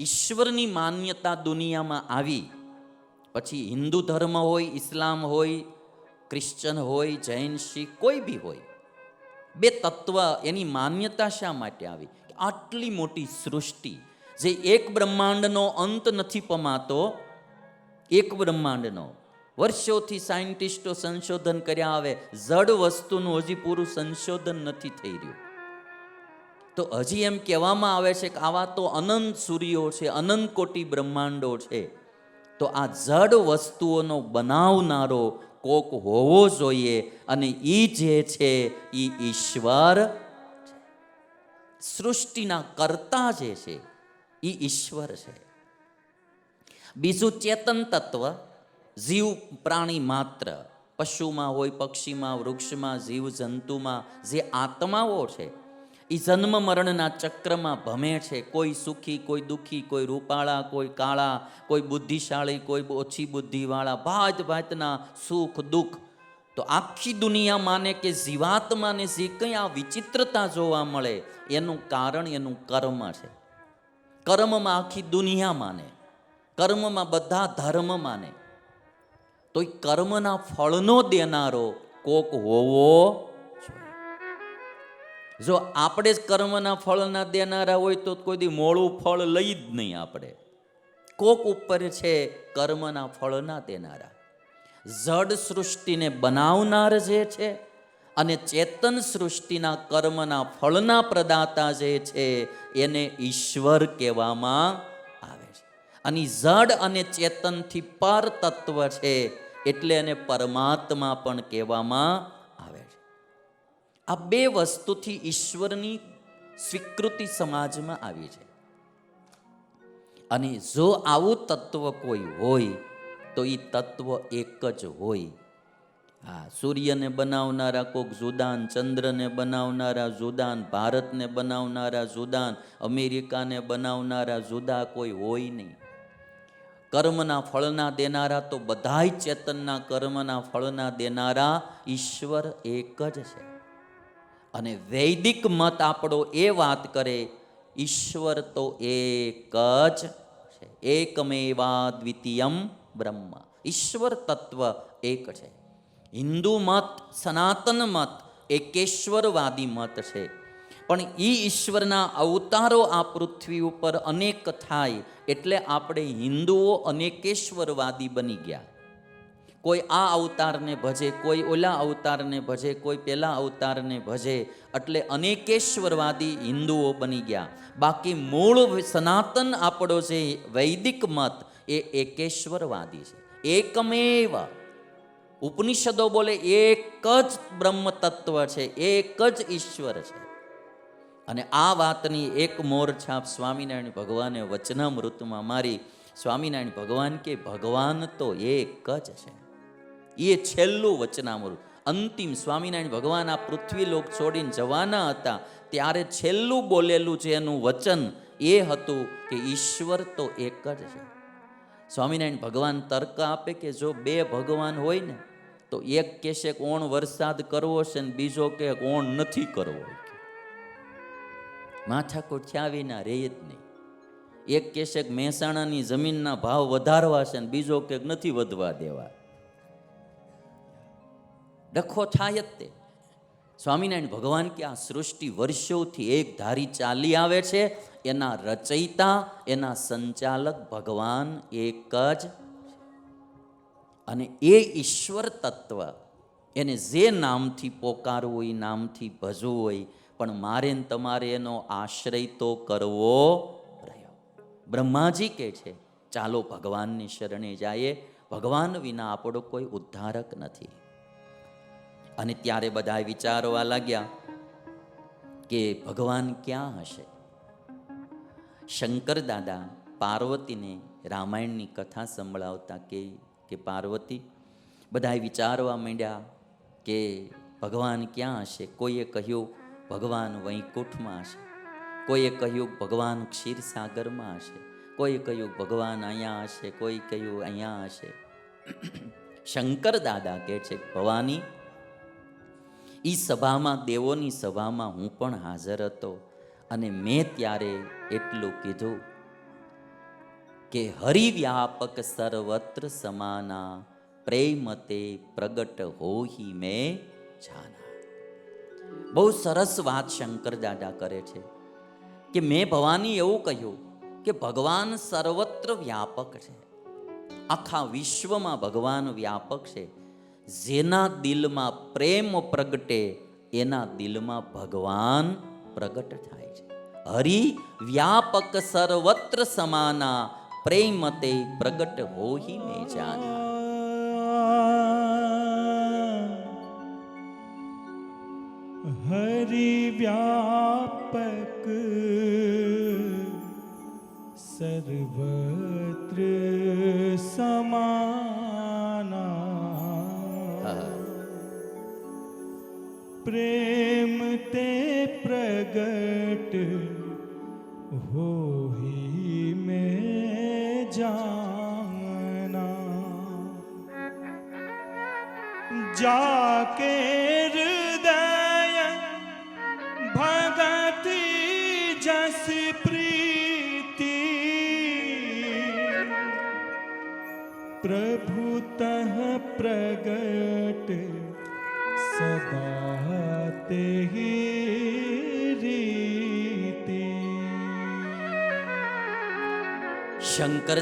ઈશ્વરની માન્યતા દુનિયામાં આવી. પછી હિન્દુ ધર્મ હોય, ઇસ્લામ હોય, ક્રિશ્ચન હોય, જૈન, શીખ, કોઈ બી હોય. બે તત્વ એની માન્યતા શા માટે આવી? આટલી મોટી સૃષ્ટિ જે એક બ્રહ્માંડનો અંત નથી પમાતો, એક બ્રહ્માંડનો. વર્ષોથી સાયન્ટિસ્ટો સંશોધન કર્યા આવે, જડ વસ્તુનું હજી પૂરું સંશોધન નથી થઈ રહ્યું. તો હજી એમ કહેવામાં આવે છે કે આવા તો અનંત સૂર્યો છે, અનંત કોટી બ્રહ્માંડો છે. તો આ જડ વસ્તુઓનો બનાવનારો કોક હોવો જોઈએ અને એ જે છે એ ઈશ્વર સૃષ્ટિના કર્તા જે છે એ ઈશ્વર છે. બીજું ચેતન તત્વ, જીવ પ્રાણી માત્ર. પશુમાં હોય, પક્ષીમાં, વૃક્ષમાં, જીવ જંતુમાં જે આત્માઓ છે એ જન્મ મરણના ચક્રમાં ભમે છે. કોઈ સુખી, કોઈ દુઃખી, કોઈ રૂપાળા, કોઈ કાળા, કોઈ બુદ્ધિશાળી, કોઈ ઓછી બુદ્ધિવાળા, ભાત ભાતના સુખ, દુઃખ. તો આખી દુનિયા માને કે જીવાત્માને જે કંઈ આ વિચિત્રતા જોવા મળે, એનું કારણ એનું કર્મ છે. કર્મમાં આખી દુનિયા માને. કર્મમાં બધા ધર્મ માને. તો એ કર્મના ફળનો દેનારો કોક હોવો જો આપણે જ કર્મના ફળના દેનારા હોય તો કોઈ દી મોળું ફળ લઈ જ નહીં આપણે. કોક ઉપર છે કર્મના ફળના દેનારા. જડ સૃષ્ટિને બનાવનાર જે છે અને ચેતન સૃષ્ટિના કર્મના ફળના પ્રદાતા જે છે એને ઈશ્વર કહેવામાં આવે છે. અને જડ અને ચેતનથી પર તત્વ છે એટલે એને પરમાત્મા પણ કહેવામાં આ બે વસ્તુથી ઈશ્વરની સ્વીકૃતિ સમાજમાં આવી છે. અને જો આવું તત્વ કોઈ હોય, તો એ તત્વ એક જ હોય. હા, સૂર્યને બનાવનારા કોક જુદાન, ચંદ્રને બનાવનારા જુદાન, ભારતને બનાવનારા જુદાન, અમેરિકાને બનાવનારા જુદા કોઈ હોય નહીં. કર્મના ફળના દેનારા તો બધાય ચેતનના કર્મના ફળના દેનારા ઈશ્વર એક જ છે. અને વૈદિક મત આપણો એ વાત કરે, ઈશ્વર તો એક જ છે. એકમેવા દ્વિતીયમ બ્રહ્મ. ઈશ્વર તત્વ એક છે. હિન્દુ મત, સનાતન મત, એકેશ્વરવાદી મત છે. પણ એ ઈશ્વરના અવતારો આ પૃથ્વી ઉપર અનેક થાય એટલે આપણે હિન્દુઓ અનેકેશ્વરવાદી બની ગયા. કોઈ આ અવતારને ભજે, કોઈ ઓલા અવતારને ભજે, કોઈ પેલા અવતારને ભજે, એટલે અનેકેશ્વરવાદી હિન્દુઓ બની ગયા. બાકી મૂળ સનાતન આપણો જે વૈદિક મત એ એકેશ્વરવાદી છે. એકમેવ ઉપનિષદો બોલે એક જ બ્રહ્મ તત્વ છે, એક જ ઈશ્વર છે. અને આ વાતની એક મોર છાપ સ્વામિનારાયણ ભગવાને વચનામૃતમાં મારી. સ્વામિનારાયણ ભગવાન કે ભગવાન તો એક જ છે. એ છેલ્લું વચનામૃત અંતિમ સ્વામિનારાયણ ભગવાન આ પૃથ્વી લોક છોડીને જવાના હતા, ત્યારે છેલ્લું બોલેલું છે એનું વચન એ હતું કે ઈશ્વર તો એક જ છે. સ્વામિનારાયણ ભગવાન તર્ક આપે કે જો બે ભગવાન હોય ને, તો એક કહેશે કે ઓણ વરસાદ કરવો છે ને બીજો કે ઓણ નથી કરવો. માથાકૂટ થયા વિના રહે જ નહીં. એક કહેશે કે મહેસાણાની જમીનના ભાવ વધારવા છે ને બીજો કે નથી વધવા દેવા. ડખો થાય જ તે. સ્વામિનારાયણ ભગવાન કે આ સૃષ્ટિ વર્ષોથી એક ધારી ચાલી આવે છે, એના રચયિતા, એના સંચાલક ભગવાન એક જ અને એ ઈશ્વર તત્વ, એને જે નામથી પોકારવું હોય નામથી ભજવું હોય, પણ મારે તમારે એનો આશ્રય તો કરવો રહ્યો. બ્રહ્માજી કે છે, ચાલો ભગવાનની શરણે જાય ભગવાન વિના આપણો કોઈ ઉદ્ધારક નથી. અને ત્યારે બધા વિચારવા લાગ્યા કે ભગવાન ક્યાં હશે? શંકર દાદા પાર્વતીને રામાયણની કથા સંભળાવતા કે કે પાર્વતી? બધાએ વિચારવા માંડ્યા કે ભગવાન ક્યાં હશે? કોઈએ કહ્યું ભગવાન વૈકુંઠમાં હશે. કોઈએ કહ્યું ભગવાન ક્ષીરસાગરમાં હશે. કોઈએ કહ્યું ભગવાન અહીંયા હશે. કોઈ કહ્યું અહીંયા હશે. શંકર દાદા કહે છે, ભવાની એ સભામાં, દેવોની સભામાં હું પણ હાજર હતો અને મેં ત્યારે એટલું કીધું કે હરિવ્યાપક સર્વત્ર સમાના પ્રેમતે પ્રગટ હોહી મેં જાના. બહુ સરસ વાત શંકર દાદા કરે છે કે મેં ભવાની એવું કહ્યું કે ભગવાન સર્વત્ર વ્યાપક છે. આખા વિશ્વમાં ભગવાન વ્યાપક છે. જેના દિલમાં પ્રેમ પ્રગટે, એના દિલમાં ભગવાન પ્રગટ થાય છે. હરિ વ્યાપક સર્વત્ર સમાના, પ્રેમ તે પ્રગટ હોહી મે જાના. હરિ વ્યાપક સર્વત્ર પ્રેમ તે પ્રગટ હો મેં જાના જાકે હૃદય ભગતિ જસ પ્રીતિ પ્રભુતઃ પ્રગટ શંકર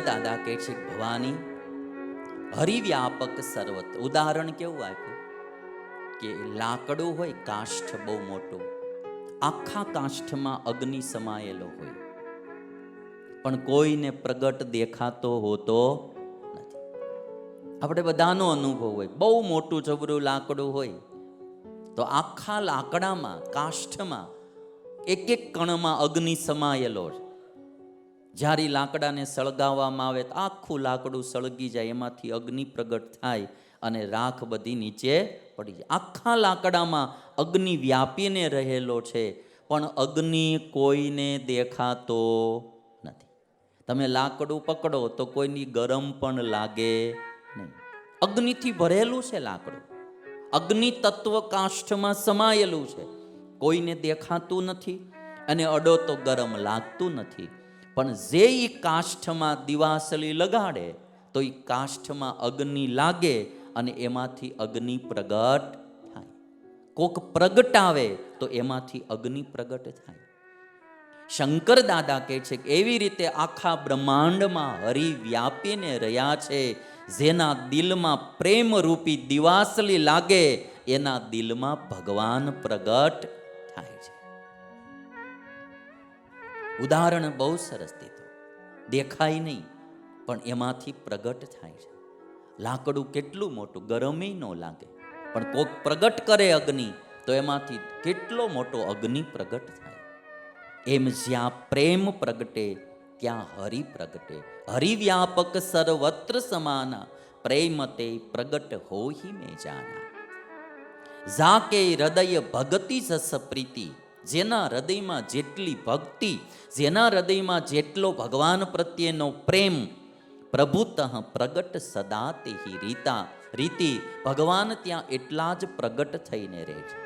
દાદા કે છે, ભવાની, હરિવ્યાપક સર્વત. ઉદાહરણ કેવું આપ્યું? કે લાકડું હોય, કાષ્ઠ બહુ મોટો, આખા કાષ્ઠમાં અગ્નિ સમાયેલો હોય. પણ કોઈને પ્રગટ દેખાતો હોતો નથી. આપણે બધાનો અનુભવ હોય, બહુ મોટું જબરું લાકડું હોય તો આખા લાકડામાં, કાષ્ઠમાં એક એક કણમાં અગ્નિ સમાયેલો છે. જ્યારે લાકડાને સળગાવવામાં આવે તો આખું લાકડું સળગી જાય, એમાંથી અગ્નિ પ્રગટ થાય અને રાખ બધી નીચે પડી જાય. આખા લાકડામાં અગ્નિ વ્યાપીને રહેલો છે, પણ અગ્નિ કોઈને દેખાતો નથી. તમે લાકડું પકડો તો કોઈની ગરમ પણ લાગે નહીં. અગ્નિથી ભરેલું છે લાકડું. અગ્નિ તત્વ કાષ્ઠમાં સમાયેલું છે. કોઈને દેખાતું નથી અને અડો તો ગરમ લાગતું નથી. પણ જે ઈ કાષ્ઠમાં દિવાસલી લગાડે, તો એ કાષ્ઠમાં અગ્નિ લાગે અને એમાંથી અગ્નિ પ્રગટ થાય. કોક પ્રગટાવે તો એમાંથી અગ્નિ પ્રગટ થાય. શંકર દાદા કહે છે કે એવી રીતે આખા બ્રહ્માંડમાં હરિ વ્યાપીને રહ્યા છે જેના દિલમાં પ્રેમ રૂપી દિવાસલી લાગે, એના દિલમાં ભગવાન પ્રગટ થાય છે. ઉદાહરણ બહુ સરસ દીધું. દેખાય નહીં, પણ એમાંથી પ્રગટ થાય છે. લાકડું કેટલું મોટું, ગરમે ન લાગે, પણ કોક પ્રગટ કરે અગ્નિ, તો એમાંથી કેટલો મોટો અગ્નિ પ્રગટ થાય. એમ જ્યાં પ્રેમ પ્રગટે ત્યાં હરિ પ્રગટે. હરિવ્યાપક સર્વત્ર સમાના પ્રેમ તે પ્રગટ હોહી મેં જાના. ઝાકે હૃદય ભગતિ જસ પ્રીતિ, જેના હૃદયમાં જેટલી ભક્તિ, જેના હૃદયમાં જેટલો ભગવાન પ્રત્યેનો પ્રેમ, પ્રભુતઃ પ્રગટ સદા તે રીતા. રીતિ, ભગવાન ત્યાં એટલા જ પ્રગટ થઈને રહે છે